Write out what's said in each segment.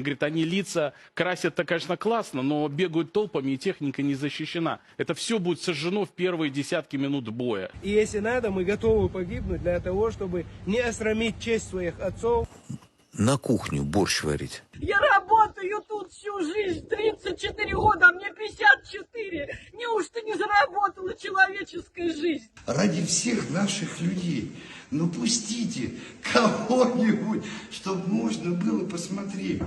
Говорит, они лица красят-то, конечно, классно, но бегают толпами, и техника не защищена. Это все будет сожжено в первые десятки минут боя. И если надо, мы готовы погибнуть для того, чтобы не осрамить честь своих отцов. На кухню борщ варить. Я работаю тут всю жизнь, 34 года, а мне 54. Неужто не заработала человеческая жизнь? ради всех наших людей. Ну пустите кого-нибудь, чтобы можно было посмотреть.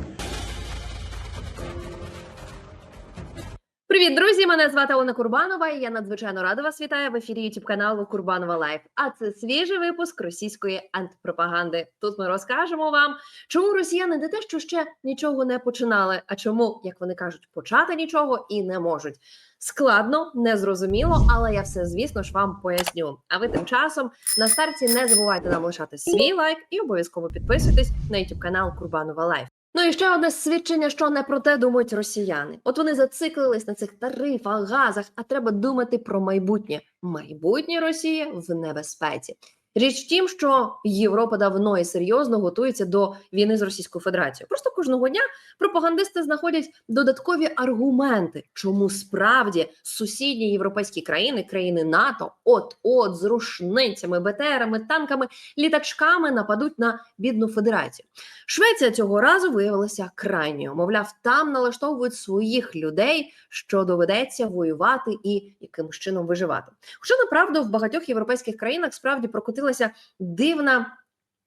Привіт, друзі! Мене звати Олена Курбанова, і я надзвичайно рада вас вітаю в ефірі youtube каналу Курбанова Лайф. А це свіжий випуск російської антипропаганди. Тут ми розкажемо вам, чому росіяни не те, що ще нічого не починали, а чому, як вони кажуть, почати нічого і не можуть. Складно, незрозуміло, але я все, звісно ж, вам поясню. А ви тим часом на старті не забувайте нам лишати свій лайк і обов'язково підписуйтесь на youtube канал Курбанова Лайф. Ну і ще одне свідчення, що не про те думають росіяни. От вони зациклились на цих тарифах, газах, а треба думати про майбутнє. Майбутнє Росії в небезпеці. Річ в тім, що Європа давно і серйозно готується до війни з Російською Федерацією. Просто кожного дня пропагандисти знаходять додаткові аргументи, чому справді сусідні європейські країни, країни НАТО, от от з рушницями, БТРами, танками, літачками нападуть на бідну федерацію. Швеція цього разу виявилася крайньою. Мовляв, там налаштовують своїх людей, що доведеться воювати і яким чином виживати. Хоча направду в багатьох європейських країнах справді прокотилася дивна.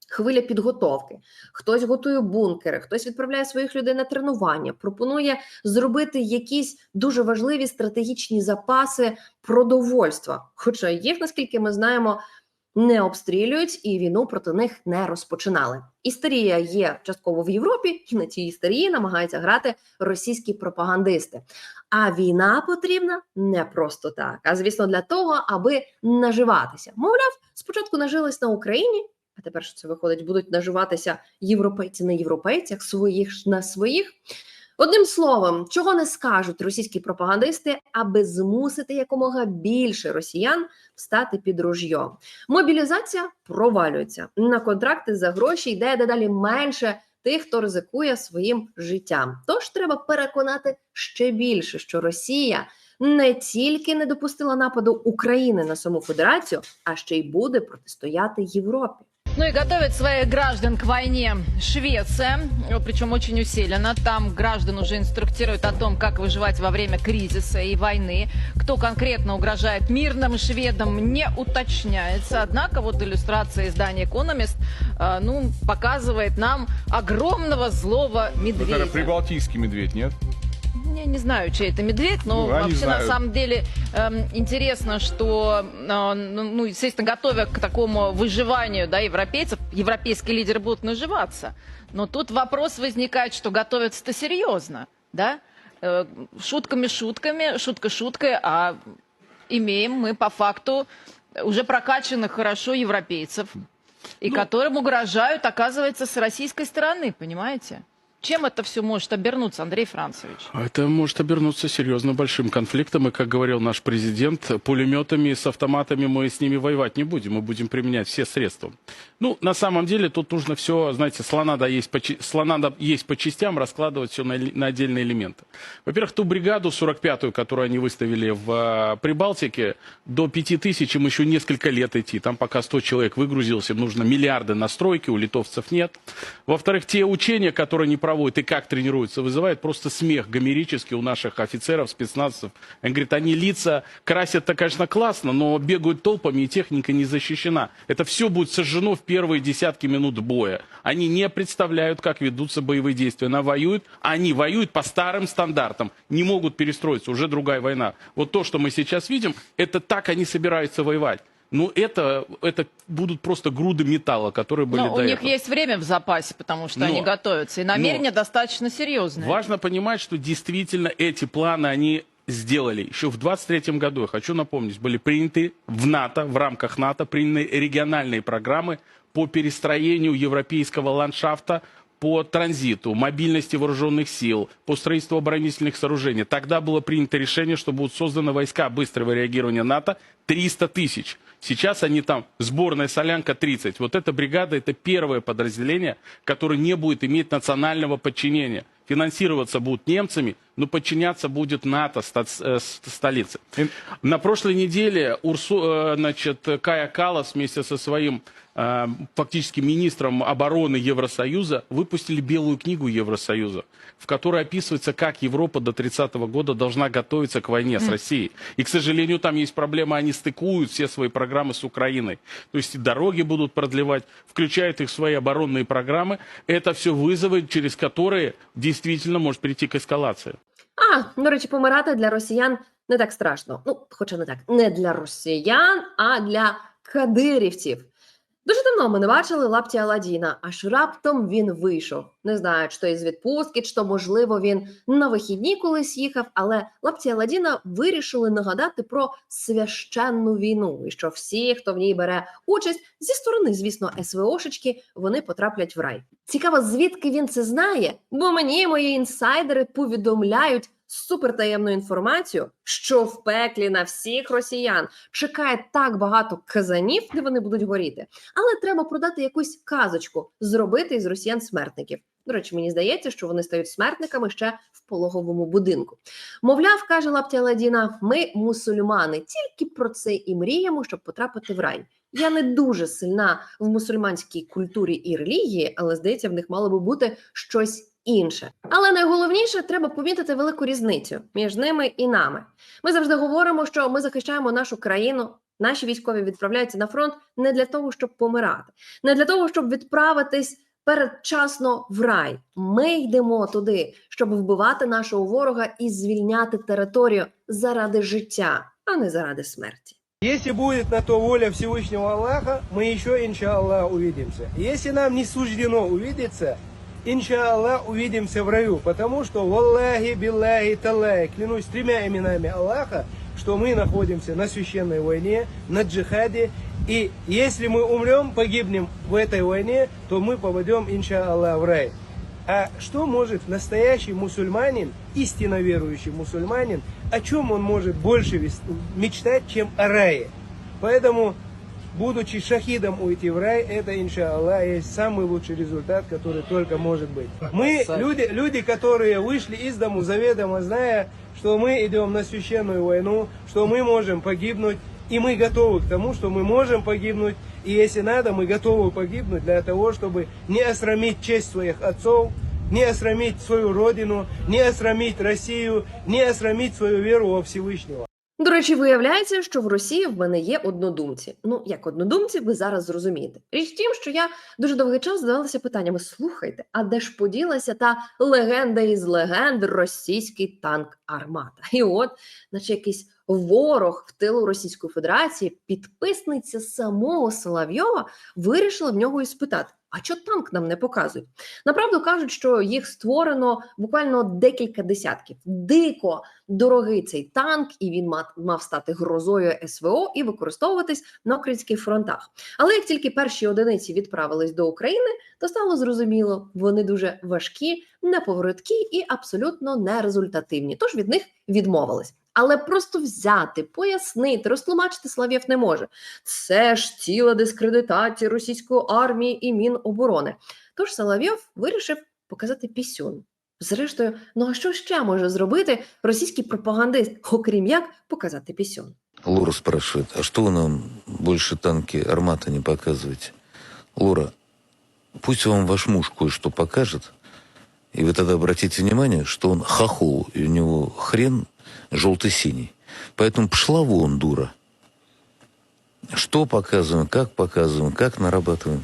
Хвиля підготовки. Хтось готує бункери, хтось відправляє своїх людей на тренування, пропонує зробити якісь дуже важливі стратегічні запаси продовольства. Хоча їх, наскільки ми знаємо, не обстрілюють і війну проти них не розпочинали. Істерія є частково в Європі, і на цій істерії намагаються грати російські пропагандисти. А війна потрібна не просто так, а звісно, для того, аби наживатися. Мовляв, спочатку нажились на Україні, а тепер що це виходить, будуть наживатися європейці на європейцях, своїх на своїх. Одним словом, чого не скажуть російські пропагандисти, аби змусити якомога більше росіян встати під ружьо. Мобілізація провалюється на контракти за гроші йде дедалі менше тих, хто ризикує своїм життям. Тож треба переконати ще більше, що Росія не тільки не допустила нападу України на саму федерацію, а ще й буде протистояти Європі. Ну и готовит своих граждан к войне Швеция, причем очень усиленно. Там граждан уже инструктируют о том, как выживать во время кризиса и войны. Кто конкретно угрожает мирным шведам, не уточняется. Однако вот иллюстрация издания «Экономист» э, ну, показывает нам огромного злого медведя. Это прибалтийский медведь, нет? Не знаю, чей это медведь, но Ну, вообще на самом деле эм, интересно, что, э, ну, ну, естественно, готовя к такому выживанию да, европейцев, европейские лидеры будут наживаться. Но тут вопрос возникает, что готовятся-то серьезно, да? Э, шутками шутками, шутка шуткой, а имеем мы по факту уже прокачанных хорошо европейцев, и Ну- которым угрожают, оказывается, с российской стороны, понимаете? Чем это все может обернуться, Андрей Францевич? Это может обернуться серьезно большим конфликтом. И, как говорил наш президент, пулеметами с автоматами мы с ними воевать не будем. Мы будем применять все средства. Ну, на самом деле, тут нужно все, знаете, слона, да, есть, по, слона да, есть по частям, раскладывать все на, на отдельные элементы. Во-первых, ту бригаду 45-ю, которую они выставили в э, Прибалтике, до 5 тысяч им еще несколько лет идти. Там пока 100 человек выгрузился, им нужно миллиарды на стройки, у литовцев нет. Во-вторых, те учения, которые они проводят и как тренируются, вызывают просто смех гомерический у наших офицеров, спецназовцев. Они говорят, они лица красят-то, конечно, классно, но бегают толпами, и техника не защищена. Это все будет сожжено в первые десятки минут боя. Они не представляют, как ведутся боевые действия. Она воюет, они воюют по старым стандартам, не могут перестроиться, уже другая война. Вот то, что мы сейчас видим, это так они собираются воевать. Ну, это, это будут просто груды металла, которые были Ну, до у них этого. есть время в запасе, потому что Но- они готовятся. И намерения достаточно серьезные. Важно понимать, что действительно эти планы они сделали. Еще в 23 году, я хочу напомнить, были приняты в НАТО, в рамках НАТО, приняты региональные программы по перестроению европейского ландшафта по транзиту, мобильности вооруженных сил, по строительству оборонительных сооружений. Тогда было принято решение, что будут созданы войска быстрого реагирования НАТО 300 тысяч. Сейчас они там, сборная солянка 30. Вот эта бригада, это первое подразделение, которое не будет иметь национального подчинения. финансироваться будут немцами, но подчиняться будет НАТО, э, столице. На прошлой неделе Урсу, э, значит, Кая Калас вместе со своим фактически министром обороны Евросоюза выпустили белую книгу Евросоюза, в которой описывается, как Европа до 30 года должна готовиться к войне с Россией. И, к сожалению, там есть проблема, они стыкуют все свои программы с Украиной. То есть и дороги будут продлевать, включают их в свои оборонные программы. Это все вызовы, через которые действительно может прийти к эскалации. А, до речі, помирати для росіян не так страшно. Ну, хоча не так, не для росіян, а для кадирівців. Дуже давно ми не бачили лапті Аладдіна, аж раптом він вийшов. Не знаю, чи то із відпустки, чи то, можливо, він на вихідні колись їхав, але лапті Аладдіна вирішили нагадати про священну війну, і що всі, хто в ній бере участь, зі сторони, звісно, СВОшечки, вони потраплять в рай. Цікаво, звідки він це знає, бо мені мої інсайдери повідомляють супертаємну інформацію, що в пеклі на всіх росіян чекає так багато казанів, де вони будуть горіти. Але треба продати якусь казочку, зробити із росіян смертників. До речі, мені здається, що вони стають смертниками ще в пологовому будинку. Мовляв, каже Лаптя Ладіна, ми мусульмани, тільки про це і мріємо, щоб потрапити в рай. Я не дуже сильна в мусульманській культурі і релігії, але здається, в них мало би бути щось інше. Але найголовніше треба помітити велику різницю між ними і нами. Ми завжди говоримо, що ми захищаємо нашу країну. Наші військові відправляються на фронт не для того, щоб помирати, не для того, щоб відправитись передчасно в рай. Ми йдемо туди, щоб вбивати нашого ворога і звільняти територію заради життя, а не заради смерті. Если будет на то воля Всевышнего Аллаха, мы еще, иншаллах, увидимся. Если нам не суждено увидеться, иншаллах, увидимся в раю. Потому что, валлахи, биллахи, таллахи, клянусь тремя именами Аллаха, что мы находимся на священной войне, на джихаде. И если мы умрем, погибнем в этой войне, то мы попадем, иншаллах, в рай. А что может настоящий мусульманин, истинно верующий мусульманин, о чем он может больше мечтать, чем о рае? Поэтому, будучи шахидом уйти в рай, это, иншаллах, есть самый лучший результат, который только может быть. Мы, люди, люди, которые вышли из дому заведомо, зная, что мы идем на священную войну, что мы можем погибнуть, и мы готовы к тому, что мы можем погибнуть, и если надо, мы готовы погибнуть для того, чтобы не осрамить честь своих отцов, не осрамить свою родину, не осрамить Россию, не осрамить свою веру во Всевышнего. До речі, виявляється, що в Росії в мене є однодумці. Ну, як однодумці, ви зараз зрозумієте. Річ в тім, що я дуже довгий час задавалася питаннями: слухайте, а де ж поділася та легенда із легенд російський танк Армата? І от, наче якийсь ворог в тилу Російської Федерації, підписниця самого Соловйова вирішила в нього і спитати: а чого танк нам не показують? Направду кажуть, що їх створено буквально декілька десятків. Дико дорогий цей танк, і він мав стати грозою СВО і використовуватись на українських фронтах. Але як тільки перші одиниці відправились до України, то стало зрозуміло, вони дуже важкі, неповороткі і абсолютно нерезультативні. Тож від них відмовились Але просто взяти, пояснити, розтлумачити Слав'єв не може. Це ж ціла дискредитація російської армії і Міноборони. Тож Соловйов вирішив показати пісюн. Зрештою, ну а що ще може зробити російський пропагандист, окрім як показати пісюн? Лора спрашивает, а что вы нам больше танки Армата не показываете? Лора, пусть вам ваш муж кое-что покажет, и вы тогда обратите внимание, что он хохол, и у него хрен желто-синий. Поэтому пошла вон, дура. Что показываем, как показываем, как нарабатываем.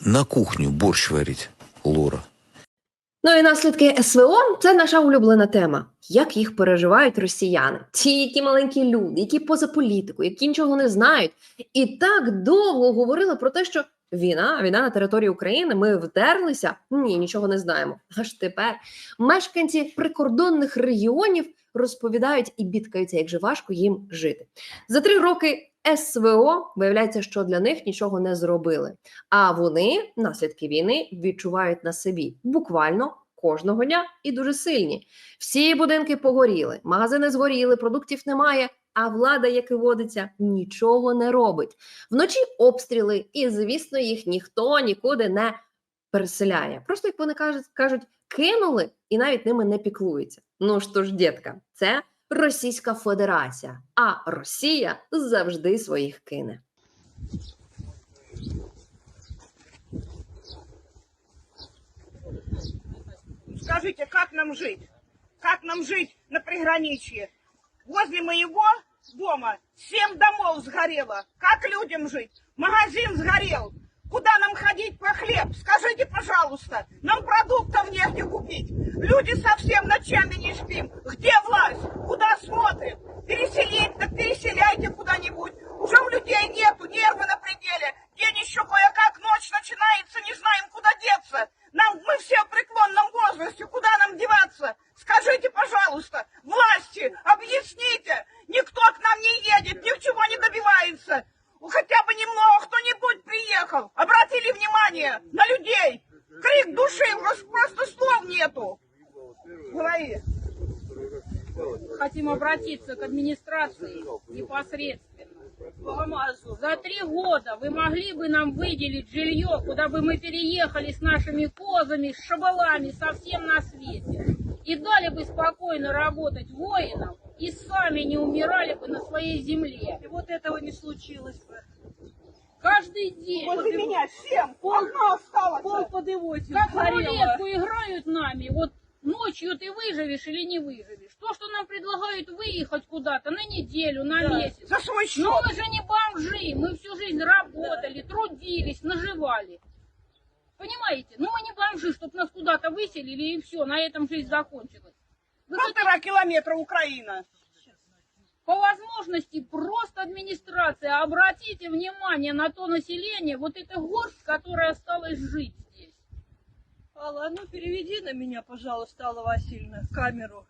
На кухню борщ варить, Лора. Ну і наслідки СВО це наша улюблена тема. Як їх переживають росіяни? Ті, які маленькі люди, які поза політику, які нічого не знають, і так довго говорили про те, що війна, війна на території України. Ми вдерлися. Ні, нічого не знаємо. Аж тепер мешканці прикордонних регіонів розповідають і бідкаються, як же важко їм жити. За три роки СВО виявляється, що для них нічого не зробили. А вони наслідки війни відчувають на собі буквально кожного дня і дуже сильні. Всі будинки погоріли, магазини згоріли, продуктів немає. А влада, як і водиться, нічого не робить. Вночі обстріли, і звісно, їх ніхто нікуди не переселяє. Просто як вони кажуть, кажуть, кинули і навіть ними не піклуються. Ну що ж, дітка, це Російська Федерація, а Росія завжди своїх кине. Скажите, как нам жить? Как нам жить на приграничье? Возле моего дома семь домов сгорело. Как людям жить? Магазин сгорел. Куда нам ходить по хлеб? Скажите, пожалуйста. Нам продуктов негде купить. Люди совсем ночами не спим. Где власть? Куда смотрит? Переселить, так переселяйте куда-нибудь. Уже у людей нету, нервы на пределе. День еще кое-как, ночь начинается, не знаем, куда деться. Нам, мы все в преклонном возрасте, куда нам деваться? Скажите, пожалуйста, власти, объясните. Никто к нам не едет, ничего не добивается. Ну, Хотя бы немного кто-нибудь приехал. Обратили внимание на людей. Крик души, просто, просто слов нету. Говори. хотим обратиться к администрации непосредственно. За три года вы могли бы нам выделить жилье, куда бы мы переехали с нашими козами, с шабалами, совсем на свете. И дали бы спокойно работать воинам, и сами не умирали бы на своей земле. И вот этого не случилось бы. Каждый день. Возле меня семь, одна осталась. Как в рулетку играют нами. Вот ночью ты выживешь или не выживешь. То, что нам предлагают выехать куда-то на неделю, на месяц. За свой счет. Но мы же не бомжи. Мы всю жизнь работали, трудились, наживали. Понимаете? Ну мы не бомжи, чтобы нас куда-то выселили и все, на этом жизнь закончилась. Вы хотите Полтора километра Украина. по возможности просто администрация, обратите внимание на то население, вот это горсть, которая осталась жить здесь. Алла, а ну переведи на меня, пожалуйста, Алла Васильевна, камеру.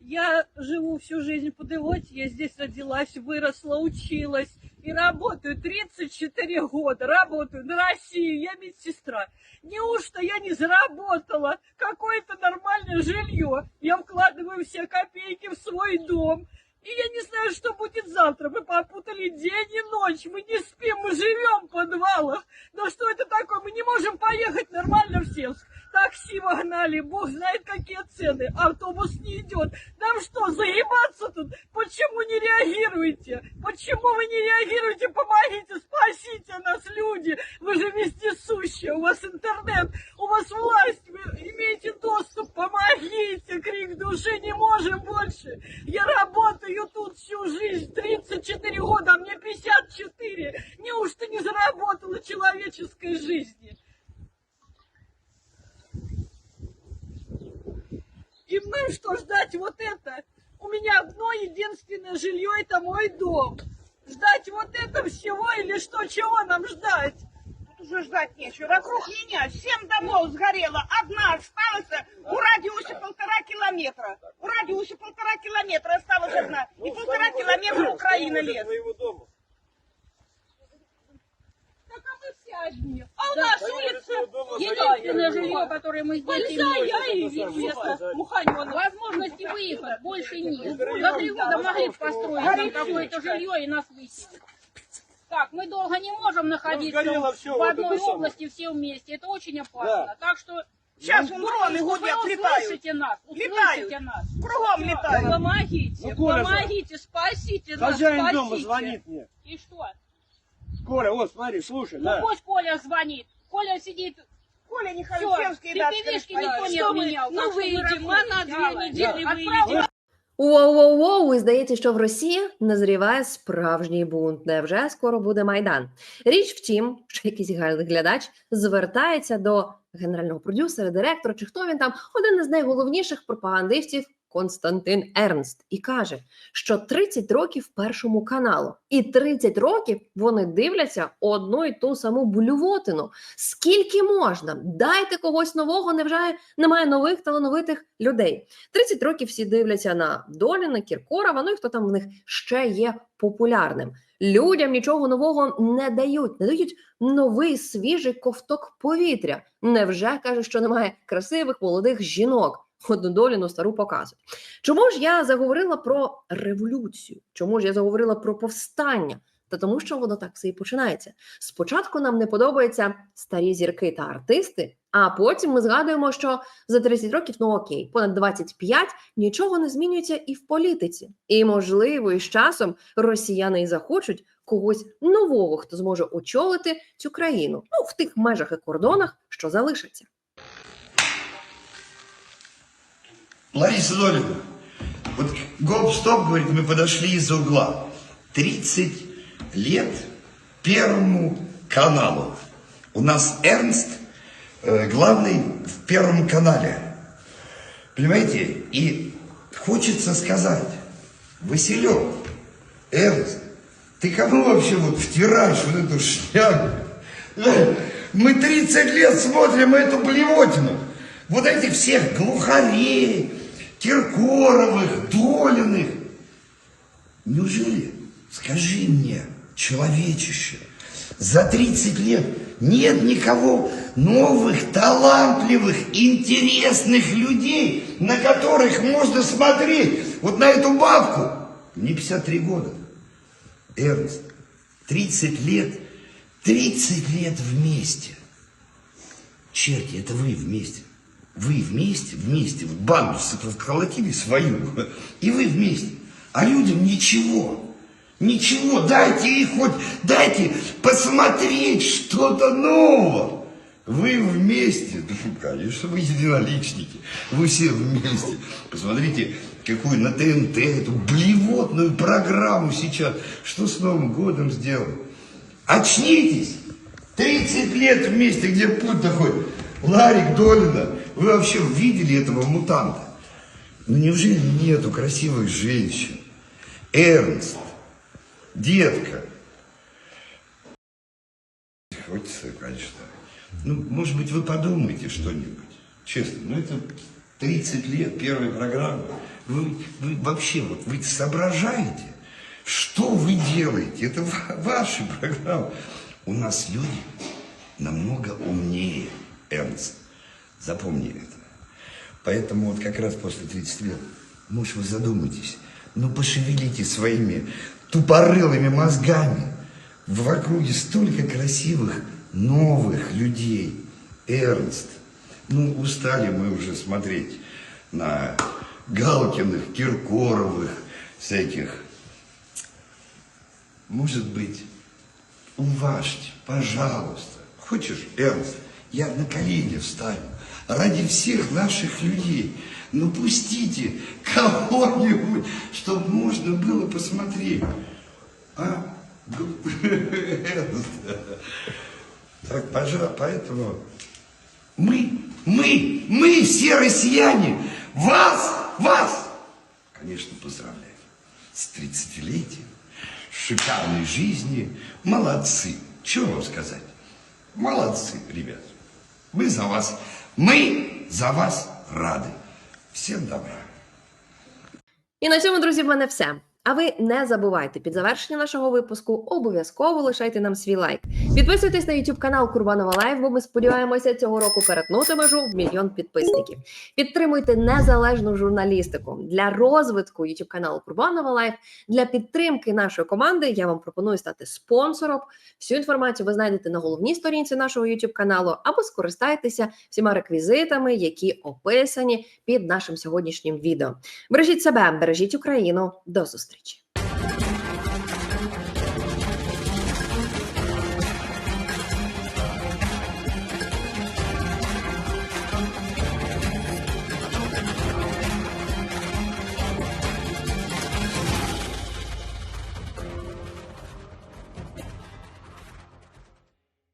Я живу всю жизнь под Ивоте, я здесь родилась, выросла, училась и работаю 34 года, работаю на Россию, я медсестра. Неужто я не заработала какое-то нормальное жилье? Я вкладываю все копейки в свой дом. И я не знаю, что будет завтра. Мы попутали день и ночь. Мы не спим, мы живем в подвалах. Но что это такое? Мы не можем поехать нормально в Севск. Такси вогнали, бог знает какие цены. Автобус не идет. Нам что, заебаться тут? Почему не реагируете? Почему вы не реагируете? Помогите, спасите нас, люди. Вы же вездесущие, у вас интернет, у вас власть, вы имеете доступ. Помогите, крик души, не можем больше. Я работаю тут всю жизнь, 34 года, а мне 54. Неужто не заработала человеческой жизни? И мы что, ждать вот это? У меня одно единственное жилье, это мой дом. Ждать вот это всего или что, чего нам ждать? Тут уже ждать нечего. Вокруг меня семь домов сгорело. Одна осталась у радиусе полтора километра. У радиусе полтора километра осталась одна. И полтора километра Украина лес. Так а мы все одни. А у Да. нас улица Единственное жилье, которое мы здесь Большая и имеем. известно, Муханёна. Возможности выехать больше нет. За три года могли бы построить нам какое-то жилье и нас выселить. Так, мы долго не можем находиться сгорело всё, в вот одной это самое. области все вместе. Это очень опасно. Так что Сейчас вон дроны вы гудят, летают. услышите нас, услышите Летают. нас. Кругом летают. Помогите, Ну, Коля, помогите, спасите нас, Хозяин спасите. дома звонит мне. И что? Коля, вот смотри, слушай, Ну да. пусть Коля звонит. Коля сидит. Коля не Все, Халюсевский, да, перепевишки скажи, никто не Что мы, отменял. ну так что вы выйдем, а на расходитесь. две Давай. недели Отправьте выйдем. Воу-воу-воу, і здається, що в Росії назріває справжній бунт. Невже скоро буде майдан? Річ в тім, що якийсь гальний глядач звертається до генерального продюсера, директора, чи хто він там, один із найголовніших пропагандистів Константин Ернст, і каже, що 30 років першому каналу, і 30 років вони дивляться одну і ту саму блювотину. Скільки можна? Дайте когось нового, невже немає нових талановитих людей. 30 років всі дивляться на Доліна, Кіркорова, ну і хто там в них ще є популярним. Людям нічого нового не дають, не дають новий свіжий ковток повітря. Невже каже, що немає красивих молодих жінок? Одну доліну стару показують. Чому ж я заговорила про революцію? Чому ж я заговорила про повстання? Та тому, що воно так все і починається. Спочатку нам не подобаються старі зірки та артисти, а потім ми згадуємо, що за 30 років, ну окей, понад 25, нічого не змінюється і в політиці. І можливо, із часом росіяни і захочуть когось нового, хто зможе очолити цю країну, ну в тих межах і кордонах, що залишаться. Лариса Долина, вот гоп-стоп, говорит, мы подошли из-за угла. 30 лет Первому каналу. У нас Эрнст э, главный в Первом канале. Понимаете? И хочется сказать, Василек, Эрнст, ты кому вообще вот втираешь вот эту шнягу? Э, Мы 30 лет смотрим эту блевотину. Вот этих всех глухарей, Киркоровых, Долиных. Неужели, скажи мне, человечище, за 30 лет нет никого новых, талантливых, интересных людей, на которых можно смотреть. Вот на эту бабку. Мне 53 года. Эрнст, 30 лет, 30 лет вместе. Черти, это вы вместе. Вы вместе, вместе, вот банду вколотили свою, и вы вместе. А людям ничего. Ничего, дайте их хоть, дайте посмотреть что-то нового. Вы вместе, да, конечно, вы единоличники, вы все вместе. Посмотрите, какую на ТНТ, эту блевотную программу сейчас, что с Новым годом сделали. Очнитесь! 30 лет вместе, где путь такой. Ларик Долина, вы вообще видели этого мутанта? Ну неужели нету красивых женщин? Эрнст, детка. Хочется, конечно. Ну, может быть, вы подумаете что-нибудь. Честно, ну это 30 лет первой программы. Вы, вы вообще, вот вы соображаете, что вы делаете? Это ва- ваши программы. У нас люди намного умнее, Эрнст. Запомни это. Поэтому вот как раз после 30 лет, может, вы задумаетесь, ну пошевелите своими тупорылыми мозгами. В округе столько красивых новых людей. Эрнст. Ну, устали мы уже смотреть на Галкиных, Киркоровых, всяких. Может быть, уважьте, пожалуйста. Хочешь, Эрнст, я на колени встану. Ради всех наших людей. Ну, пустите кого-нибудь, чтобы можно было посмотреть. А? Так, пожалуйста, поэтому мы, мы, мы все россияне, вас, вас, конечно, поздравляем с 30-летием, шикарной жизни. Молодцы. Что вам сказать? Молодцы, ребят. Мы за вас, мы за вас рады. Всем добра. І на цьому, друзі, в мене все. А ви не забувайте під завершення нашого випуску обов'язково лишайте нам свій лайк. Підписуйтесь на YouTube канал Курбанова Лайв, бо ми сподіваємося цього року перетнути межу в мільйон підписників. Підтримуйте незалежну журналістику для розвитку YouTube каналу Курбанова Лайв. Для підтримки нашої команди я вам пропоную стати спонсором. Всю інформацію ви знайдете на головній сторінці нашого YouTube каналу або скористайтеся всіма реквізитами, які описані під нашим сьогоднішнім відео. Бережіть себе, бережіть Україну. До зустрічі.